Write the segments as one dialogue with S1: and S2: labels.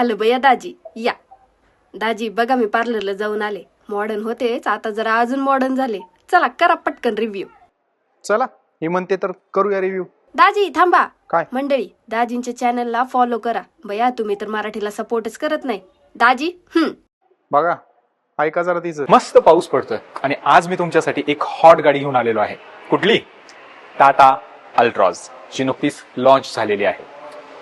S1: आलं बया दाजी या. दाजी बघा मी पार्लरला जाऊन आले. मॉडर्न होतेच आता जरा अजून मॉडर्न झाले. चला करा पटकन रिव्ह्यू
S2: चला मी म्हणते तर करूया रिव्ह्यू
S1: दाजी थांबा.
S2: काय?
S1: मंडळी दाजींच्या चॅनलला फॉलो करा. बया तुम्ही तर मराठीला सपोर्टच करत नाही. दाजी हम्म.
S2: बघा ऐका जरा तिचं.
S3: मस्त पाऊस पडतोय आणि आज मी तुमच्यासाठी एक हॉट गाडी घेऊन आलेलो आहे. कुठली? टाटा अल्ट्रॉज जी नुकतीच लॉन्च झालेली आहे.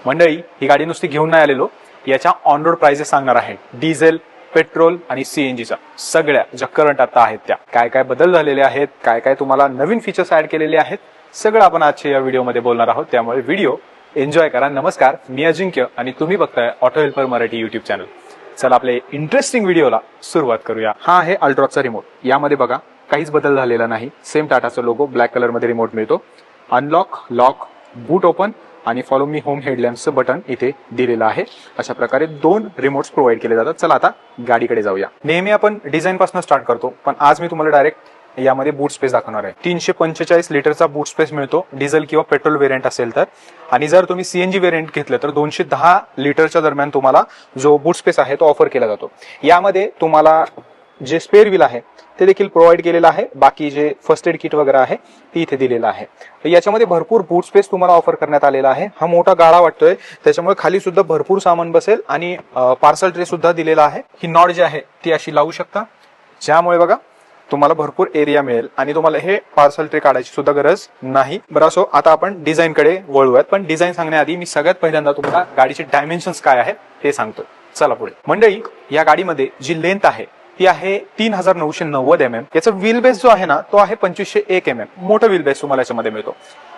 S3: मंडळी ही गाडी नुसती घेऊन नाही आलेलो. याच्या ऑन रोड प्राइजेस सांगणार आहे. डिझेल पेट्रोल आणि सीएनजीचा सगळ्या ज्या करंट आता आहेत त्या. काय काय बदल झालेले आहेत काय काय तुम्हाला नवीन फीचर्स ऍड केलेले आहेत सगळं आपण आजच्या या व्हिडिओमध्ये बोलणार आहोत. त्यामुळे व्हिडिओ एन्जॉय करा. नमस्कार मी अजिंक्य आणि तुम्ही बघताय auto helper Marathi YouTube channel चला आपल्या इंटरेस्टिंग व्हिडिओला सुरुवात करूया. हा आहे अल्ट्रॉचा रिमोट यामध्ये बघा काहीच बदल झालेला नाही. सेम टाटाचा लोगो ब्लॅक कलरमध्ये रिमोट मिळतो. अनलॉक लॉक बूट ओपन आणि फॉलो मी होम हेडलॅम्पचं बटन इथे दिलेलं आहे. अशा प्रकारे दोन रिमोट्स प्रोव्हाइड केले जातात. चला आता गाडीकडे जाऊया. नेहमी आपण डिझाईनपासून स्टार्ट करतो पण आज मी तुम्हाला डायरेक्ट यामध्ये बूट स्पेस दाखवणार आहे. तीनशे पंचेचाळीस लिटरचा बूट स्पेस मिळतो डिझेल किंवा पेट्रोल व्हेरियंट असेल तर. आणि जर तुम्ही सीएनजी व्हेरियंट घेतलं तर दोनशे दहा लिटरच्या दरम्यान तुम्हाला जो बूट स्पेस आहे तो ऑफर केला जातो. यामध्ये तुम्हाला जे स्पेअर व्हील आहे ते देखील प्रोव्हाइड केलेलं आहे. बाकी जे फर्स्ट एड किट वगैरे आहे ते इथे दिलेलं आहे. याच्यामध्ये भरपूर बूट स्पेस तुम्हाला ऑफर करण्यात आलेला आहे. हा मोठा गाडा वाटतोय. त्याच्यामुळे खाली सुद्धा भरपूर सामान बसेल आणि पार्सल ट्रे सुद्धा दिलेला आहे. ही नॉड जी आहे ती अशी लावू शकता. ज्यामुळे बघा तुम्हाला भरपूर एरिया मिळेल. आणि तुम्हाला हे पार्सल ट्रे काढायची सुद्धा गरज नाही. बरं असो आता आपण डिझाईन कडे वळूयात. पण डिझाईन सांगण्याआधी मी सगळ्यात पहिल्यांदा तुम्हाला गाडीचे डायमेन्शन्स काय आहेत ते सांगतो चला पुढे. मंडळी या गाडीमध्ये जी लेंथ आहे ही आहे तीन हजार नऊशे नव्वद एम एम याचा व्हील बेस जो आहे ना तो आहे पंचवीसशे एक एम एम मोठा व्हील बेस तुम्हाला याच्यामध्ये मिळतो.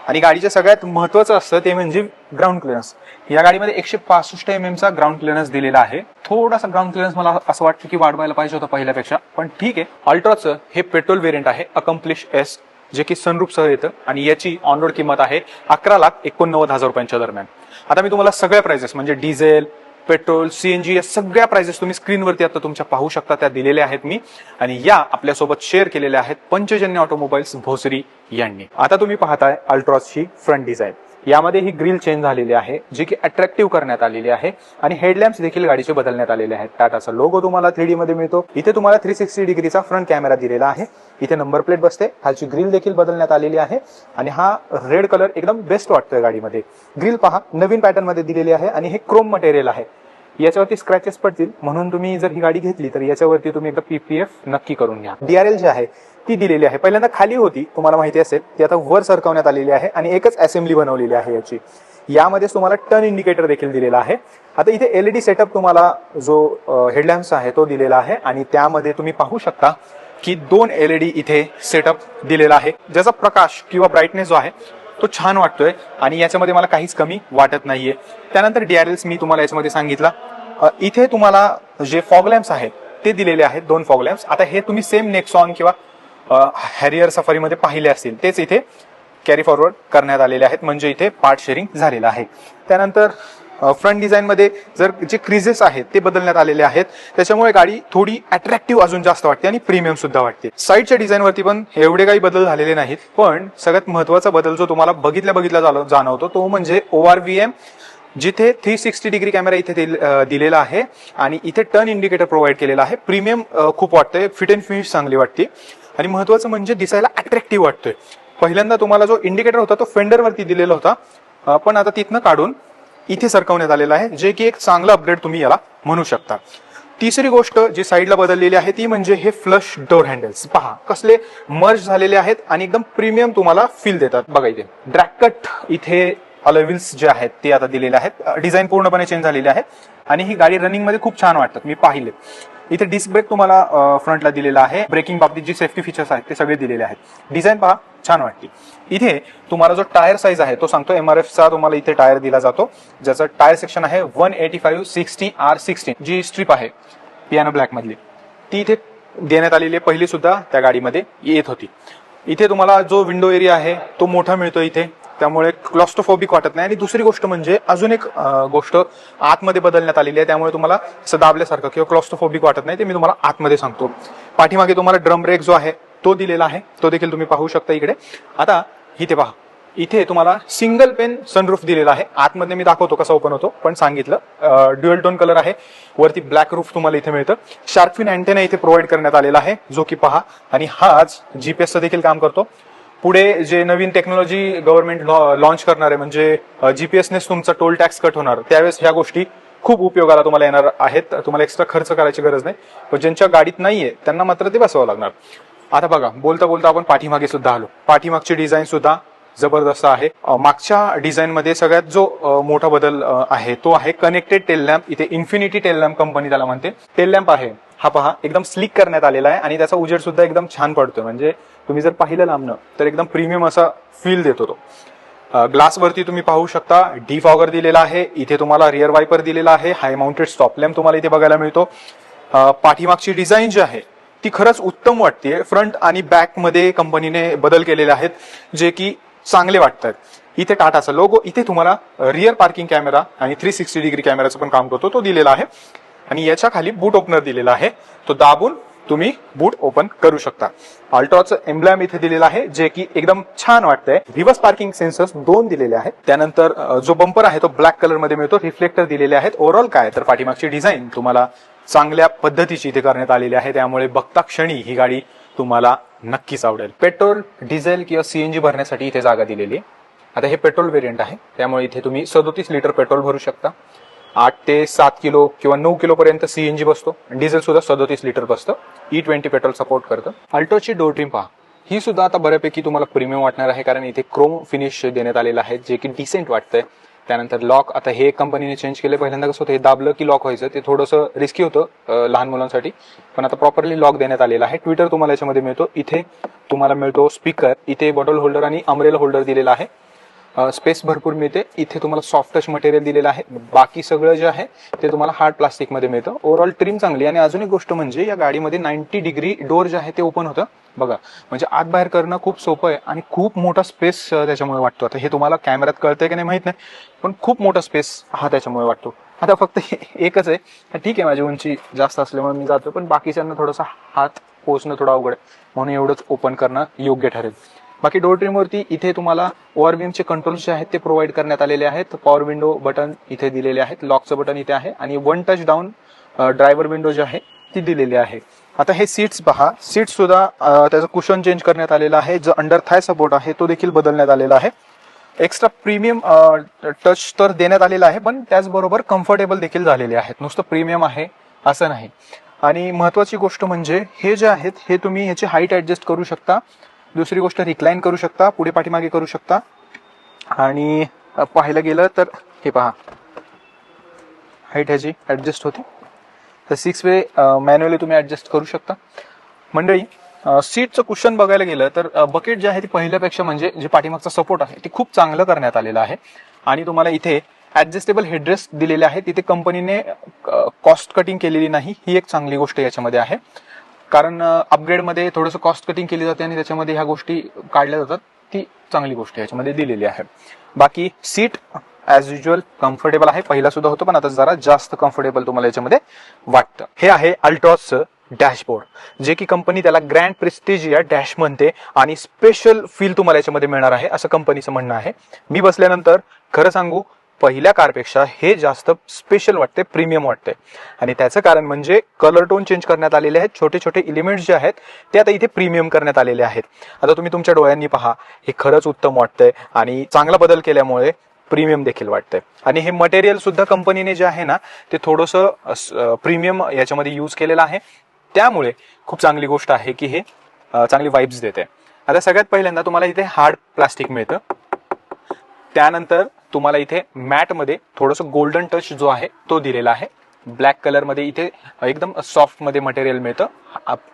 S3: आणि गाडीच्या सगळ्यात महत्वाचं असतं ते म्हणजे ग्राउंड क्लिअरन्स या गाडीमध्ये एकशे पासष्ट एम चा ग्राउंड क्लिअरन्स दिलेला आहे. थोडासा ग्राउंड क्लिअरन्स मला असं वाटतं की वाढवायला पाहिजे होतं पहिल्यापेक्षा. पण ठीक आहे अल्ट्राचं हे पेट्रोल व्हेरियंट आहे अकम्प्लिश एस जे की सनरूपसह येतं. आणि याची ऑन रोड किंमत आहे अकरा लाख एकोणनव्वद हजार रुपयांच्या दरम्यान. आता मी तुम्हाला सगळ्या प्राइसेस म्हणजे डिझेल पेट्रोल सीएनजी या सगळ्या प्राइसेस तुम्ही स्क्रीनवरती आता तुमच्या पाहू शकता त्या दिलेल्या आहेत मी. आणि या आपल्यासोबत शेअर केलेल्या आहेत पंचजन्य ऑटोमोबाईल्स भोसरी यांनी. आता तुम्ही पाहताय अल्ट्रॉसची फ्रंट डिझाईन यामध्ये ही ग्रिल चेंज झालेली आहे जी की अट्रॅक्टिव्ह करण्यात आलेली आहे आणि हेडलॅम्प्स देखील गाडीचे बदलण्यात आलेले आहेत. टाटाचा लोगो तुम्हाला थ्री डी मध्ये मिळतो. इथे तुम्हाला थ्री सिक्स्टी डिग्रीचा फ्रंट कॅमेरा दिलेला आहे. इथे नंबर प्लेट बसते. खालची ग्रिल देखील बदलण्यात आलेली आहे आणि हा रेड कलर एकदम बेस्ट वाटतोय गाडीमध्ये. ग्रिल पहा नवीन पॅटर्नमध्ये दिलेली आहे आणि हे क्रोम मटेरियल आहे. याच्यावरती स्क्रॅचेस पडतील. म्हणून तुम्ही जर ही गाडी घेतली तर याच्यावरती तुम्ही एकदा पीपीएफ नक्की करून घ्या. डीआरएल जी आहे ती दिलेली आहे. पहिल्यांदा खाली होती तुम्हाला माहिती असेल. ती आता वर सरकवण्यात आलेली आहे आणि एकच असेंब्ली बनवलेली आहे याची. यामध्ये तुम्हाला टर्न इंडिकेटर देखील दिलेला आहे. आता इथे एलईडी सेटअप तुम्हाला जो हेडलॅम्प्स आहे तो दिलेला आहे आणि त्यामध्ये तुम्ही पाहू शकता की दोन एलईडी इथे सेटअप दिलेला आहे. ज्याचा प्रकाश किंवा ब्राईटनेस जो आहे तो छान वाटतोय आणि याच्यामध्ये मला काहीच कमी वाटत नाहीये. त्यानंतर डीआरएल्स मी तुम्हाला याच्यामध्ये सांगितलं. इथे तुम्हाला जे फॉग लॅम्प्स आहेत ते दिलेले आहेत दोन फॉग लॅम्प्स आता हे तुम्ही सेम नेक्सॉन किंवा हॅरियर सफारीमध्ये पाहिले असतील तेच इथे कॅरी फॉरवर्ड करण्यात आलेले आहेत म्हणजे इथे पार्ट शेअरिंग झालेलं आहे. त्यानंतर फ्रंट डिझाईनमध्ये जर जे क्रिजेस आहेत ते बदलण्यात आलेले आहेत. त्याच्यामुळे गाडी थोडी अट्रॅक्टिव्ह अजून जास्त वाटते आणि प्रीमियम सुद्धा वाटते. साईडच्या डिझाईनवरती पण एवढे काही बदल झालेले नाहीत पण सगळ्यात महत्त्वाचा बदल जो तुम्हाला बघितल्या बघितला जाणवतो तो म्हणजे ओ आर व्ही एम जिथे थ्री सिक्स्टी डिग्री कॅमेरा इथे दिल- दिलेला आहे आणि इथे टर्न इंडिकेटर प्रोव्हाइड केलेला आहे. प्रीमियम खूप वाटतंय फिट अँड फिनिश चांगली वाटते. आणि महत्वाचं म्हणजे दिसायला अट्रॅक्टिव्ह वाटतोय. पहिल्यांदा तुम्हाला जो इंडिकेटर होता तो फेंडरवरती दिलेला होता. पण आता तिथनं काढून इथे सरकवण्यात आलेला आहे जे की एक चांगला अपग्रेड तुम्ही याला म्हणू शकता. तिसरी गोष्ट जी साईडला बदललेली आहे ती म्हणजे हे फ्लश डोर हँडल्स पहा कसले मर्ज झालेले आहेत आणि एकदम प्रीमियम तुम्हाला फील देतात. बघा इथे. ड्रॅककट इथे अलेव्हिल्स जे आहेत ते आता दिलेले आहेत. डिझाईन पूर्णपणे चेंज झालेले आहेत आणि ही गाडी रनिंगमध्ये खूप छान वाटतात मी पाहिले. इथे डिस्क ब्रेक तुम्हाला फ्रंटला दिलेला आहे. ब्रेकिंग बाबतीत जी सेफ्टी फीचर्स आहेत ते सगळे दिलेले आहेत. डिझाईन पहा छान वाटते. इथे तुम्हाला जो टायर साईज आहे तो सांगतो एम आर चा तुम्हाला इथे टायर दिला जातो. ज्याचं टायर सेक्शन आहे one eighty five sixty R sixteen जी स्ट्रीप आहे पियानो ब्लॅक मधली. ती इथे देण्यात आलेली पहिली सुद्धा त्या गाडीमध्ये येत होती. इथे तुम्हाला जो विंडो एरिया आहे तो मोठा मिळतो इथे. त्यामुळे क्लॉस्टोफोबिक वाटत नाही. आणि दुसरी गोष्ट म्हणजे अजून एक गोष्ट आतमध्ये बदलण्यात आलेली आहे. त्यामुळे तुम्हाला असं दाबल्यासारखं किंवा क्लॉस्टोफोबिक वाटत नाही ते मी तुम्हाला आतमध्ये सांगतो. पाठीमागे तुम्हाला ड्रम ब्रेक जो आहे तो दिलेला आहे. तो देखील तुम्ही पाहू शकता इकडे. आता इथे पहा. इथे तुम्हाला सिंगल पेन सनरूफ दिलेला आहे. आतमध्ये मी दाखवतो कसा ओपन होतो. पण सांगितलं ड्युअल टोन कलर आहे. वरती ब्लॅक रूफ तुम्हाला इथे मिळतं. शार्कफिन अँटेना इथे प्रोव्हाइड करण्यात आलेला आहे. जो की पहा. आणि हाच जीपीएसचं देखील काम करतो. पुढे जे नवीन टेक्नॉलॉजी गव्हर्नमेंट लॉन्च करणार आहे म्हणजे जीपीएसनेच तुमचा टोल टॅक्स कट होणार. त्यावेळेस ह्या गोष्टी खूप उपयोगाला तुम्हाला येणार आहेत. तुम्हाला एक्स्ट्रा खर्च करायची गरज नाही. पण ज्यांच्या गाडीत नाहीये त्यांना मात्र ते बसवावं लागणार. आता बघा बोलता बोलता आपण पाठीमागे सुद्धा आलो. पाठीमागची डिझाईन सुद्धा जबरदस्त आहे. मागच्या डिझाईनमध्ये सगळ्यात जो मोठा बदल आहे तो आहे कनेक्टेड टेल लॅम्प इथे इन्फिनिटी टेल लॅम्प कंपनी त्याला म्हणते. टेल लॅम्प आहे. हा पहा एकदम स्लिक करण्यात आलेला आहे आणि त्याचा उजेड सुद्धा एकदम छान पडतो म्हणजे तुम्ही जर पाहिलं लांबणं तर एकदम प्रीमियम असा फील देतो तो. ग्लासवरती तुम्ही पाहू शकता डी फॉगर दिलेला आहे. इथे तुम्हाला रिअर वायपर दिलेला आहे. हाय माउंटेड स्टॉप लॅम्प तुम्हाला इथे बघायला मिळतो. पाठीमागची डिझाईन जी आहे ती खरंच उत्तम वाटते फ्रंट आणि बॅकमध्ये कंपनीने बदल केलेले आहेत जे की चांगले वाटतात. इथे टाटाचा लोगो इथे तुम्हाला रिअर पार्किंग कॅमेरा आणि थ्री सिक्स्टी डिग्री कॅमेराचं पण काम करतो तो दिलेला आहे. आणि याच्या खाली बूट ओपनर दिलेला आहे. तो दाबून तुम्ही बूट ओपन करू शकता. अल्ट्रॉचं एम्ब्लॅम इथे दिलेलं आहे जे की एकदम छान वाटतंय. रिव्हर्स पार्किंग सेन्सर्स दोन दिलेले आहेत. त्यानंतर जो बंपर आहे तो ब्लॅक कलरमध्ये मिळतो. रिफ्लेक्टर दिलेले आहेत. ओव्हरऑल काय तर पाठीमागची डिझाईन तुम्हाला चांगल्या पद्धतीची इथे करण्यात आलेली आहे. त्यामुळे बघता क्षणी ही गाडी तुम्हाला नक्कीच आवडेल. पेट्रोल डिझेल किंवा सीएनजी भरण्यासाठी इथे जागा दिलेली आहे. आता हे पेट्रोल व्हेरियंट आहे. त्यामुळे इथे तुम्ही सदोतीस लिटर पेट्रोल भरू शकता. आठ ते सात किलो किंवा नऊ किलो पर्यंत सीएनजी बसतो. डिझेल सुद्धा सदोतीस लिटर बसतं. ई ट्वेंटी पेट्रोल सपोर्ट करतं. अल्टोची डोर ट्रिम पहा. ही सुद्धा आता बऱ्यापैकी तुम्हाला प्रीमियम वाटणार आहे कारण इथे क्रोम फिनिश देण्यात आलेलं आहे जे की डिसेंट वाटतंय. त्यानंतर लॉक आता हे कंपनीने चेंज केले पहिल्यांदा कसं होतं हे दाबलं की लॉक व्हायचं. ते थोडंसं रिस्की होतं लहान मुलांसाठी. पण आता प्रॉपरली लॉक देण्यात आलेला आहे. ट्विटर तुम्हाला याच्यामध्ये मिळतो. इथे तुम्हाला मिळतो स्पीकर इथे बॉटल होल्डर आणि अमरेला होल्डर दिलेला आहे. स्पेस भरपूर मिळते. इथे तुम्हाला सॉफ्ट टच मटेरियल दिलेलं आहे. बाकी सगळं जे आहे ते तुम्हाला हार्ड प्लास्टिकमध्ये मिळतं. ओव्हरऑल ट्रिम चांगली. आणि अजून एक गोष्ट म्हणजे या गाडीमध्ये नाईन्टी डिग्री डोर जे आहे ते ओपन होतं. बघा म्हणजे आत बाहेर करणं खूप सोपं आहे आणि खूप मोठा स्पेस त्याच्यामुळे वाटतो. आता हे तुम्हाला कॅमेऱ्यात कळतंय की नाही माहीत नाही पण खूप मोठा स्पेस हा त्याच्यामुळे वाटतो. आता फक्त एकच आहे. ठीक आहे माझी उंची जास्त असल्यामुळे मी जातो पण बाकीच्यांना थोडासा हात पोचणं थोडं अवघड आहे. म्हणून एवढंच ओपन करणं योग्य ठरेल. बाकी डोर ट्रिमवरती इथे तुम्हाला ओआरबीएमचे कंट्रोल्स जे आहेत ते प्रोव्हाइड करण्यात आलेले आहेत. पॉवर विंडो बटन इथे दिलेले आहेत. लॉकचं बटन इथे आहे. आणि one touch down driver window जे आहे ती दिलेली आहे. आता हे सीट्स पहा. सीट सुद्धा त्याचं कुशन चेंज करण्यात आलेलं आहे. जो अंडर थाय सपोर्ट आहे तो देखील बदलण्यात आलेला आहे. एक्स्ट्रा प्रीमियम टच तर देण्यात आलेला आहे पण त्याचबरोबर कम्फर्टेबल देखील झालेले आहेत. नुसतं प्रीमियम आहे असं नाही. आणि महत्वाची गोष्ट म्हणजे हे जे आहेत हे तुम्ही ह्याची हाईट ऍडजस्ट करू शकता. दुसरी गोष्ट रिक्लाईन करू शकता पुढे पाठीमागे करू शकता. आणि पाहायला गेलं तर हे पहा. हाईट ह्याची ॲडजस्ट होते. तर सिक्स वे मॅन्युअली तुम्ही ॲडजस्ट करू शकता. मंडळी सीटचं कुशन बघायला गेलं तर बकेट जे आहे ती पहिल्यापेक्षा म्हणजे जे पाठीमागचा सपोर्ट आहे ते खूप चांगलं करण्यात आलेलं आहे. आणि तुम्हाला इथे ऍडजस्टेबल हेडरेस्ट दिलेले आहेत तिथे कंपनीने कॉस्ट कटिंग केलेली नाही. ही एक चांगली गोष्ट याच्यामध्ये आहे. कारण अपग्रेडमध्ये थोडंसं कॉस्ट कटिंग केली जाते आणि त्याच्यामध्ये ह्या गोष्टी काढल्या जातात. ती चांगली गोष्ट याच्यामध्ये दिलेली आहे. बाकी सीट ऍज युजल कम्फर्टेबल आहे. पहिला सुद्धा होतो पण आता जरा जास्त कम्फर्टेबल तुम्हाला याच्यामध्ये वाटतं. हे आहे अल्ट्रॉसचं डॅशबोर्ड जे की कंपनी त्याला ग्रँड प्रेस्टिज या डॅश म्हणते आणि स्पेशल फील तुम्हाला याच्यामध्ये मिळणार आहे असं कंपनीचं म्हणणं आहे. मी बसल्यानंतर खरं सांगू पहिल्या कारपेक्षा हे जास्त स्पेशल वाटते प्रीमियम वाटते. आणि त्याचं कारण म्हणजे कलर टोन चेंज करण्यात आलेले आहेत. छोटे छोटे इलिमेंट्स जे आहेत ते आता इथे प्रीमियम करण्यात आलेले आहेत. आता तुम्ही तुमच्या डोळ्यांनी पहा हे खरंच उत्तम वाटतंय आणि चांगला बदल केल्यामुळे प्रीमियम देखील वाटतंय. आणि हे मटेरियल सुद्धा कंपनीने जे आहे ना ते थोडंसं प्रीमियम याच्यामध्ये यूज केलेलं आहे. त्यामुळे खूप चांगली गोष्ट आहे की हे चांगली वाईब्स देते आता सगळ्यात पहिल्यांदा तुम्हाला इथे हार्ड प्लास्टिक मिळतं. त्यानंतर तुम्हाला इथे मॅटमध्ये थोडंसं गोल्डन टच जो आहे तो दिलेला आहे. ब्लॅक कलरमध्ये इथे एकदम सॉफ्टमध्ये मटेरियल मिळतं.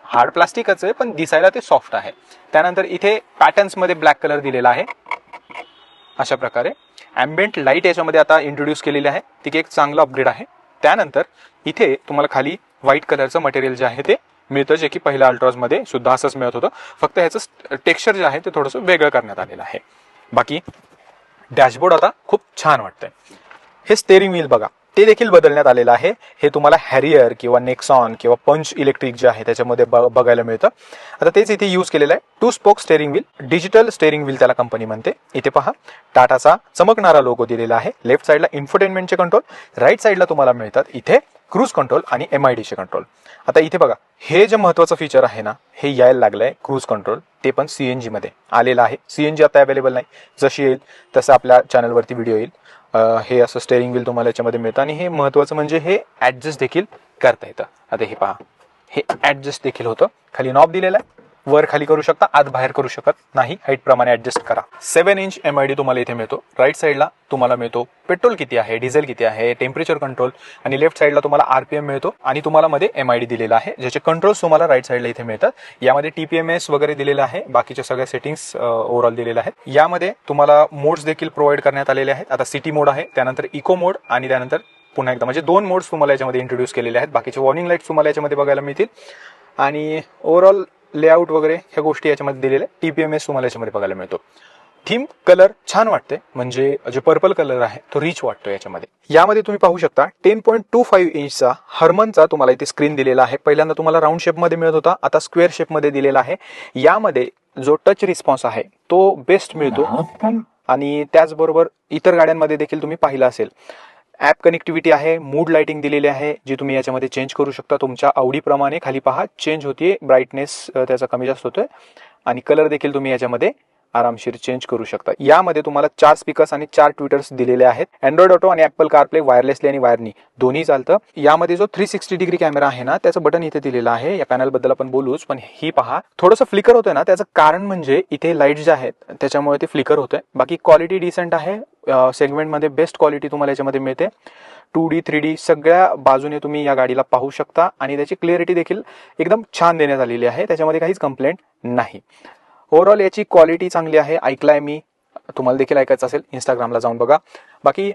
S3: हार्ड प्लास्टिकच आहे पण दिसायला ते सॉफ्ट आहे. त्यानंतर इथे पॅटर्न्समध्ये ब्लॅक कलर दिलेला आहे. अशा प्रकारे. अँबियंट लाइट याच्यामध्ये आता इंट्रोड्यूस केलेली आहे. ती एक चांगलं अपग्रेड आहे. त्यानंतर इथे तुम्हाला खाली व्हाईट कलरचं मटेरियल जे आहे ते मिळतं जे की पहिल्या अल्ट्रॉजमध्ये सुद्धा असंच मिळत होतं. फक्त ह्याचं टेक्स्चर जे आहे ते थोडंसं वेगळं करण्यात आलेलं आहे. बाकी डॅशबोर्ड आता खूप छान वाटतंय. हे स्टेअरिंग व्हील बघा. ते देखील बदलण्यात आलेलं आहे. हे तुम्हाला हॅरियर किंवा नेक्सॉन किंवा पंच इलेक्ट्रिक जे आहे त्याच्यामध्ये ब- बघायला मिळतं. आता तेच इथे यूज केलेलं आहे. Two spoke steering wheel digital steering wheel त्याला कंपनी म्हणते. इथे पहा टाटाचा चमकणारा लोगो दिलेला आहे. लेफ्ट साईडला इन्फोटेनमेंटचे कंट्रोल राईट साईडला तुम्हाला मिळतात इथे क्रूज कंट्रोल आणि एम आय डीचे कंट्रोल आता इथे बघा हे जे महत्वाचं फीचर आहे ना हे यायला लागलंय क्रूज कंट्रोल ते पण सीएनजी मध्ये आलेलं आहे. सीएनजी आता अवेलेबल नाही. जशी येईल तसं आपल्या चॅनलवरती व्हिडिओ येईल. हे असं स्टेअरिंग व्हील तुम्हाला याच्यामध्ये मिळतं. आणि हे महत्वाचं म्हणजे हे ऍडजस्ट देखील करता येतं. आता हे पहा. हे ऍडजस्ट देखील होतं. खाली नॉब दिलेला आहे. वर खाली करू शकता आत बाहेर करू शकत नाही. हाईट प्रमाणे ऍडजस्ट करा. Seven inch M I D तुम्हाला इथे मिळतो. राईट साईडला तुम्हाला मिळतो. पेट्रोल किती आहे? डिझेल किती आहे? टेम्परेचर कंट्रोल आणि लेफ्ट साईडला तुम्हाला आरपीएम मिळतो. आणि तुम्हाला मध्ये एम आय डी दिलेला आहे ज्याचे कंट्रोल्स तुम्हाला राईट साईडला इथे मिळतात. यामध्ये टीपीएमएस वगैरे दिलेलं आहे. बाकीच्या सगळ्या सेटिंग्स ओव्हरऑल दिलेल्या आहेत यामध्ये तुम्हाला मोड्स देखील प्रोव्हाइड करण्यात आलेले आहेत. आता सिटी मोड आहे त्यानंतर इको मोड आणि त्यानंतर पुन्हा एकदा. म्हणजे दोन मोड्स तुम्हाला याच्यामध्ये इंट्रोड्यूस केलेले आहेत. बाकीचे वॉर्निंग लाईट्स तुम्हाला याच्यामध्ये बघायला मिळतील. आणि ओव्हरऑल लेआउट वगैरे ह्या गोष्टी याच्यामध्ये दिलेल्या टीपीएमएस तुम्हाला याच्यामध्ये बघायला मिळतो. थीम कलर छान वाटते म्हणजे जे पर्पल कलर आहे तो रिच वाटतो याच्यामध्ये. यामध्ये तुम्ही पाहू शकता टेन पॉईंट टू फाईव्ह इंचचा हर्मनचा तुम्हाला इथे स्क्रीन दिलेला आहे. पहिल्यांदा तुम्हाला राऊंड शेपमध्ये मिळत होता आता स्क्वेअर शेपमध्ये दिलेला आहे. यामध्ये जो टच रिस्पॉन्स आहे तो बेस्ट मिळतो. आणि त्याचबरोबर इतर गाड्यांमध्ये देखील तुम्ही पाहिलं असेल. ॲप कनेक्टिव्हिटी आहे मूड लाइटिंग दिलेली आहे जी तुम्ही याच्यामध्ये चेंज करू शकता. तुमच्या आवडीप्रमाणे खाली पहा चेंज होते ब्राईटनेस त्याचा कमी जास्त होतोय. आणि कलर देखील तुम्ही याच्यामध्ये आरामशीर चेंज करू शकता. यामध्ये तुम्हाला चार स्पीकर्स आणि चार ट्विटर्स दिलेले आहेत. अँड्रॉइड ऑटो आणि ऍपल कारप्ले वायरलेसली आणि वायरनी दोन्ही चालतं. यामध्ये जो थ्री सिक्स्टी डिग्री कॅमेरा आहे ना त्याचं बटन इथे दिलेलं आहे. या पॅनलबद्दल आपण बोलूच पण ही पहा. थोडंसं फ्लिकर होतंय ना त्याचं कारण म्हणजे इथे लाइट जे आहेत त्याच्यामुळे ते फ्लिकर होतंय. बाकी क्वालिटी डिसेंट आहे. सेगमेंटमध्ये बेस्ट क्वालिटी तुम्हाला याच्यामध्ये मिळते. टू डी थ्री डी सगळ्या बाजूने तुम्ही या गाडीला पाहू शकता. आणि त्याची क्लिअरिटी देखील एकदम छान देण्यात आलेली आहे. त्याच्यामध्ये काहीच कंप्लेंट नाही. ओव्हरऑल याची क्वालिटी चांगली आहे. ऐकलाय मी. तुम्हाला देखील ऐकायचं असेल इंस्टाग्रामला जाऊन बघा. बाकी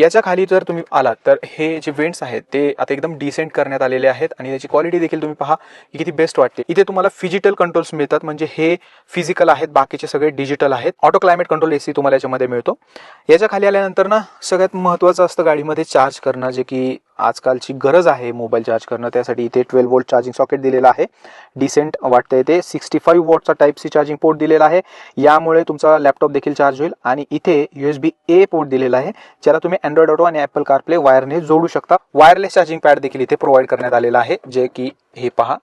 S3: याच्या खाली जर तुम्ही आलात तर हे जे वेंट्स आहेत ते आता एकदम डिसेंट करण्यात आलेले आहेत आणि त्याची क्वालिटी देखील तुम्ही पहा की किती बेस्ट वाटते. इथे तुम्हाला फिजिटल कंट्रोल्स मिळतात म्हणजे हे फिजिकल आहेत बाकीचे सगळे डिजिटल आहेत. ऑटो क्लायमेट कंट्रोल एसी तुम्हाला याच्यामध्ये मिळतो. याच्या खाली आल्यानंतर ना सगळ्यात महत्त्वाचं असतं गाडीमध्ये चार्ज करणं जे की आजकालची गरज आहे मोबाईल चार्ज करणं. त्यासाठी इथे ट्वेल्व वोल्ट चार्जिंग सॉकेट दिलेलं आहे. डिसेंट वाटतंय ते. सिक्स्टी फाईव्ह वॉटचा टाईप सी चार्जिंग पोर्ट दिलेला आहे. यामुळे तुमचा लॅपटॉप देखील चार्ज होईल. आणि इथे युएसबी ए पोर्ट दिलेला आहे. ज्याला तुम्ही अँड्रॉइड ऑटो आणि ऍपल कारप्ले वायरने जोडू शकता. वायरलेस चार्जिंग पॅड देखील इथे प्रोव्हाइड करण्यात आलेला आहे जे की हे पहा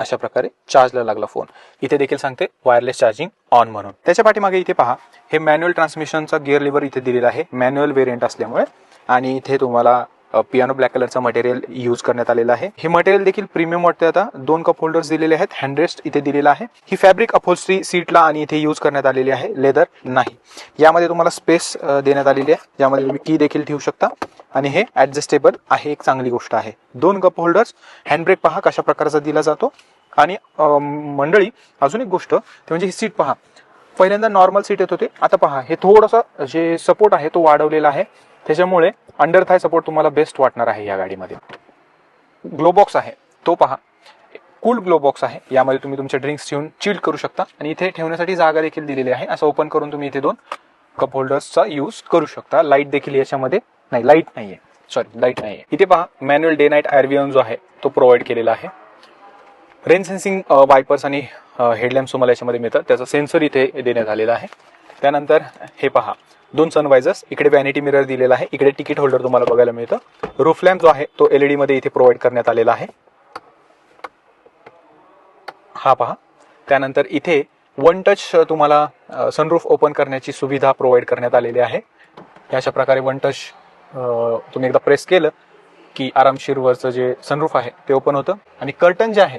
S3: अशा प्रकारे चार्जला लागला फोन इथे देखील सांगते वायरलेस चार्जिंग ऑन म्हणून. त्याच्या पाठीमागे इथे पहा हे मॅन्युअल ट्रान्समिशनचा गिअर लिव्हर इथे दिलेला आहे मॅन्युअल व्हेरियंट असल्यामुळे. आणि इथे तुम्हाला पियानो ब्लॅक कलरचं मटेरियल यूज करण्यात आलेलं आहे. हे मटेरियल देखील प्रीमियम वाटते आता. दोन कप होल्डर्स दिलेले आहेत. हँडरेस्ट इथे दिलेला आहे. ही फॅब्रिक अपोल्स्ट्री सीटला आणि इथे यूज करण्यात आलेली आहे. लेदर नाही. यामध्ये तुम्हाला स्पेस देण्यात आलेली आहे. यामध्ये तुम्ही की देखील ठेवू शकता. आणि हे ऍडजस्टेबल आहे. एक चांगली गोष्ट आहे. दोन कप होल्डर्स हँडब्रेक पहा कशा प्रकारचा दिला जातो. आणि मंडळी अजून एक गोष्ट ते म्हणजे ही सीट पहा. पहिल्यांदा नॉर्मल सीट येत होते. आता पहा हे थोडंसं जे सपोर्ट आहे तो वाढवलेला आहे. त्याच्यामुळे अंडर थाय सपोर्ट तुम्हाला बेस्ट वाटणार आहे या गाडीमध्ये. ग्लोबॉक्स आहे. तो पहा. कूल ग्लो बॉक्स आहे. यामध्ये तुम्ही तुमचे ड्रिंक्स ठेवून चिल्ड करू शकता. आणि इथे ठेवण्यासाठी जागा देखील दिलेली आहे. असं ओपन करून तुम्ही इथे दोन कप होल्डर्सचा यूज करू शकता. लाइट देखील याच्यामध्ये नाही लाइट नाहीये. सॉरी लाइट नाहीये. इथे पहा मॅन्युअल डे नाईट एअरवियन जो आहे तो प्रोव्हाइड केलेला आहे. रेन सेन्सिंग वायपर्स आणि हेडलॅम्प्स तुम्हाला याच्यामध्ये मिळतात. त्याचा सेन्सर इथे देण्यात आलेला आहे. त्यानंतर हे पहा. दोन सनवायझर्स इकडे वॅनिटी मिरर दिलेला आहे इकडे तिकीट होल्डर तुम्हाला बघायला मिळतं. रूफ लॅम्प जो आहे तो एलईडी मध्ये इथे प्रोव्हाइड करण्यात आलेला आहे. हा पहा. त्यानंतर इथे वन टच तुम्हाला सनरूफ ओपन करण्याची सुविधा प्रोव्हाइड करण्यात आलेली आहे. अशा प्रकारे वन टच तुम्ही एकदा प्रेस केलं की आरामशीर वरचं जे सनरूफ आहे ते ओपन होतं. आणि कर्टन जे आहे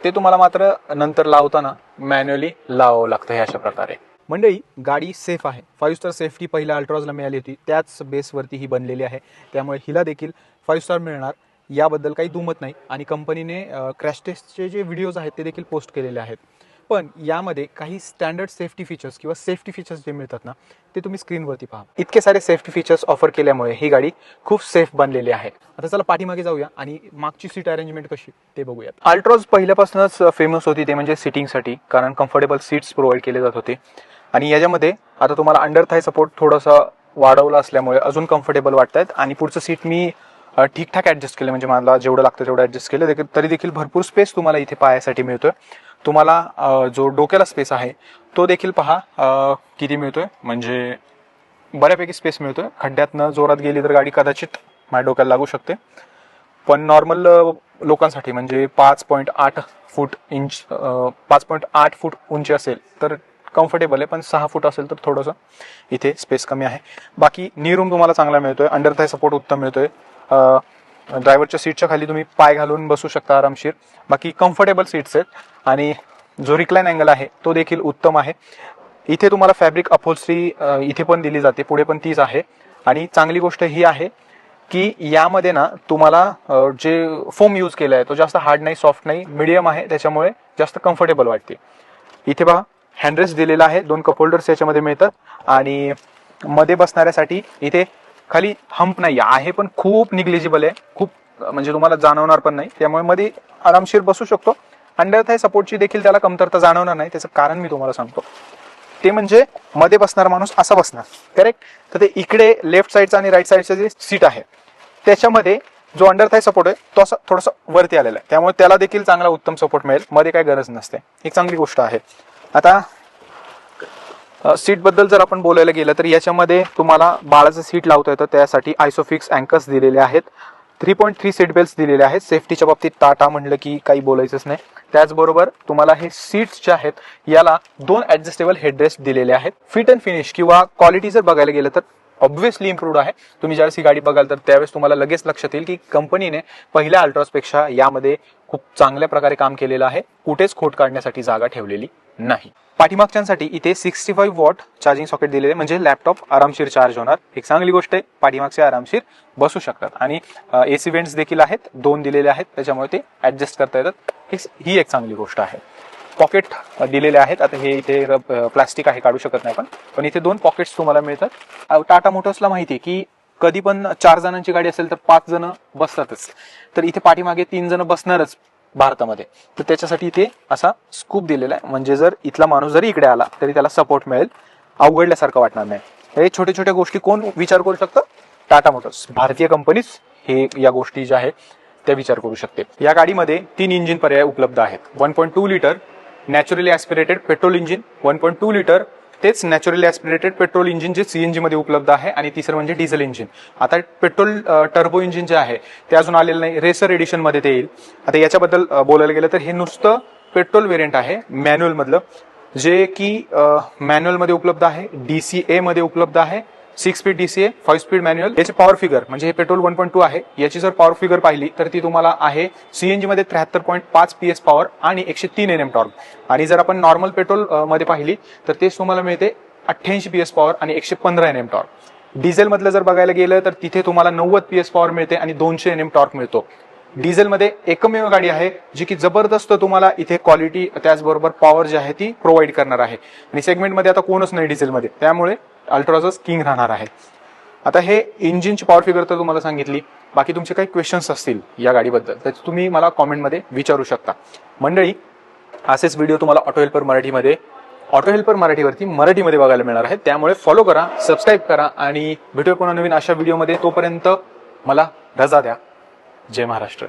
S3: ते तुम्हाला मात्र नंतर लावताना मॅन्युअली लावावं लागतं हे अशा प्रकारे. मंडळी गाडी सेफ आहे. फाईव्ह स्टार सेफ्टी पहिल्या अल्ट्रॉजला मिळाली होती. त्याच बेसवरती ही बनलेली आहे. त्यामुळे हिला देखील फाईव्ह स्टार मिळणार. याबद्दल काही दुमत नाही. आणि कंपनीने क्रॅश टेस्टचे जे व्हिडिओज आहेत ते देखील पोस्ट केलेले आहेत. पण यामध्ये काही स्टँडर्ड सेफ्टी फीचर्स किंवा सेफ्टी फीचर्स जे मिळतात ना ते तुम्ही स्क्रीनवरती पहा. इतके सारे सेफ्टी फीचर्स ऑफर केल्यामुळे ही गाडी खूप सेफ बनलेली आहे. आता चला पाठीमागे जाऊया आणि मागची सीट अरेंजमेंट कशी ते बघूयात. अल्ट्रॉज पहिल्यापासूनच फेमस होती ते म्हणजे सिटिंगसाठी कारण कम्फर्टेबल सीट्स प्रोव्हाइड केले जात होते. आणि याच्यामध्ये आता तुम्हाला अंडर थाय सपोर्ट थोडंसं वाढवलं असल्यामुळे अजून कम्फर्टेबल वाटत आहेत आणि पुढचं सीट मी ठीकठाक ॲडजस्ट केलं म्हणजे मला जेवढं लागतं तेवढं ॲडजस्ट केलं. तरी देखील भरपूर स्पेस तुम्हाला इथे पायासाठी मिळतोय. तुम्हाला जो डोक्याला स्पेस आहे तो देखील पहा किती मिळतोय. म्हणजे बऱ्यापैकी स्पेस मिळतोय. खड्ड्यातनं जोरात गेली तर गाडी कदाचित माझ्या डोक्याला लागू शकते. पण नॉर्मल लोकांसाठी म्हणजे पाच पॉईंट आठ फूट इंच पाच पॉईंट आठ फूट उंची असेल तर कम्फर्टेबल आहे पण सहा फूट असेल तर थोडंसं इथे स्पेस कमी आहे. बाकी नी रूम तुम्हाला चांगला मिळतोय. अंडर थाय सपोर्ट उत्तम मिळतोय. ड्रायव्हरच्या सीटच्या खाली तुम्ही पाय घालून बसू शकता आरामशीर. बाकी कम्फर्टेबल सीट्स आहेत. आणि जो रिक्लाईन अँगल आहे तो देखील उत्तम आहे. इथे तुम्हाला फॅब्रिक अपोल्स्ट्री इथे पण दिली जाते. पुढे पण तीच आहे. आणि चांगली गोष्ट ही आहे की यामध्ये ना तुम्हाला जे फोम यूज केला आहे तो जास्त हार्ड नाही सॉफ्ट नाही मिडियम आहे. त्याच्यामुळे जास्त कम्फर्टेबल वाटते. इथे पहा हँडरेस्ट दिलेला आहे. दोन कप होल्डर्स याच्यामध्ये मिळतात. आणि मध्ये बसणाऱ्यासाठी इथे खाली हंप नाही आहे पण खूप निग्लिजिबल आहे. खूप म्हणजे तुम्हाला जाणवणार पण नाही. त्यामुळे मध्ये आरामशीर बसू शकतो. अंडर थाय सपोर्टची देखील त्याला कमतरता जाणवणार नाही. त्याचं कारण मी तुम्हाला सांगतो. ते म्हणजे मध्ये बसणारा माणूस असा बसणार. करेक्ट तर ते इकडे लेफ्ट साईडचा आणि राईट साईडचं जे सीट आहे त्याच्यामध्ये जो अंडर थाय सपोर्ट आहे तो असं थोडंसं वरती आलेला आहे. त्यामुळे त्याला देखील चांगला उत्तम सपोर्ट मिळेल. मध्ये काय गरज नसते. एक चांगली गोष्ट आहे. आता सीटबद्दल जर आपण बोलायला गेलं तर याच्यामध्ये तुम्हाला बाळाचं सीट लावता येतं त्यासाठी आयसोफिक्स अँकर्स दिलेले आहेत. Three point three seat belt दिलेले आहेत. सेफ्टीच्या बाबतीत टाटा म्हणलं की काही बोलायचंच नाही. त्याचबरोबर तुम्हाला हे सीट्स जे आहेत याला दोन ऍडजस्टेबल हेडरेस्ट दिलेले आहेत. फिट अँड फिनिश किंवा क्वालिटी जर बघायला गेलं तर ऑब्व्हियसली इम्प्रूव्ड आहे. तुम्ही ज्यावेळेस ही गाडी बघाल तर त्यावेळेस तुम्हाला लगेच लक्षात येईल की कंपनीने पहिल्या अल्ट्रॉसपेक्षा यामध्ये खूप चांगल्या प्रकारे काम केलेलं आहे. कुठेच खोट काढण्यासाठी जागा ठेवलेली नाही. पाठीमागच्यांसाठी इथे sixty five watt charging socket दिलेले आहे, म्हणजे लॅपटॉप आरामशीर चार्ज होणार. एक चांगली गोष्ट आहे पाठीमागचे आरामशीर बसू शकतात. आणि एसी वेंट्स देखील आहेत. दोन दिलेले आहेत. त्याच्यामुळे ते ऍडजस्ट करता येतात. ही- ही एक चांगली गोष्ट आहे. पॉकेट दिलेले आहेत. आता हे इथे प्लास्टिक आहे काढू शकत नाही पण पण इथे दोन पॉकेट्स तुम्हाला मिळतात. टाटा मोटर्सला माहिती आहे की कधी पण चार जणांची गाडी असेल तर पाच जण बसतातच. तर इथे पाठीमागे तीन जण बसणारच. भारतामध्ये. तर त्याच्यासाठी इथे असा स्कूप दिलेला आहे. म्हणजे जर इथला माणूस जरी इकडे आला तरी त्याला सपोर्ट मिळेल. अवघडल्यासारखं वाटणार नाही. हे छोट्या छोट्या गोष्टी कोण विचार करू शकतं? टाटा मोटर्स भारतीय कंपनीच हे या गोष्टी ज्या आहेत त्या विचार करू शकते. या गाडीमध्ये तीन इंजिन पर्याय उपलब्ध आहेत. One point two litre naturally aspirated petrol engine one point two litre तेच नॅचरली ॲस्पिरेटेड पेट्रोल इंजिन जे सीएनजी मध्ये उपलब्ध आहे आणि तिसरं म्हणजे डिझेल इंजिन आता पेट्रोल टर्बो इंजिन जे आहे ते अजून आलेलं नाही. रेसर एडिशनमध्ये ते येईल. आता याच्याबद्दल बोलायला गेलं तर हे नुसतं पेट्रोल व्हेरियंट आहे मॅन्युअलमधलं जे की मॅन्युअलमध्ये उपलब्ध आहे डी सी एमध्ये उपलब्ध आहे six speed DCA five speed manual याचे पॉवर फिगर म्हणजे हे पेट्रोल वन पॉईंट टू आहे. याची जर पॉवर फिगर पाहिली तर ती तुम्हाला आहे सीएनजी मध्ये त्र्याहत्तर पॉईंट पाच पी एस पॉवर आणि एकशे तीन एन एम टॉर्क आणि जर आपण नॉर्मल पेट्रोलमध्ये पाहिली तर तेच तुम्हाला मिळते अठ्ठ्याऐंशी पी एस पॉवर आणि एकशे पंधरा एन एम टॉर्क डिझेलमधलं जर बघायला गेलं तर तिथे तुम्हाला नव्वद पी एस पॉवर मिळते आणि दोनशे एन एम टॉर्क मिळतो. डिझेलमध्ये एकमेव गाडी आहे जी की जबरदस्त तुम्हाला इथे क्वालिटी त्याचबरोबर पॉवर जी आहे ती प्रोव्हाइड करणार आहे. आणि सेगमेंटमध्ये आता कोणच नाही डिझेलमध्ये. त्यामुळे अल्ट्राजच किंग राहणार आहे. आता हे इंजिनची पॉवर फिगर तर तुम्हाला सांगितली. बाकी तुमचे काही क्वेश्चन्स असतील या गाडीबद्दल तर तुम्ही मला कॉमेंटमध्ये विचारू शकता. मंडळी असेच व्हिडिओ तुम्हाला ऑटो हेल्पर मराठीमध्ये ऑटो हेल्पर मराठीवरती मराठीमध्ये बघायला मिळणार आहे. त्यामुळे फॉलो करा सबस्क्राईब करा आणि भेटूया पुन्हा नवीन अशा व्हिडिओमध्ये तोपर्यंत मला रजा द्या. जय महाराष्ट्र.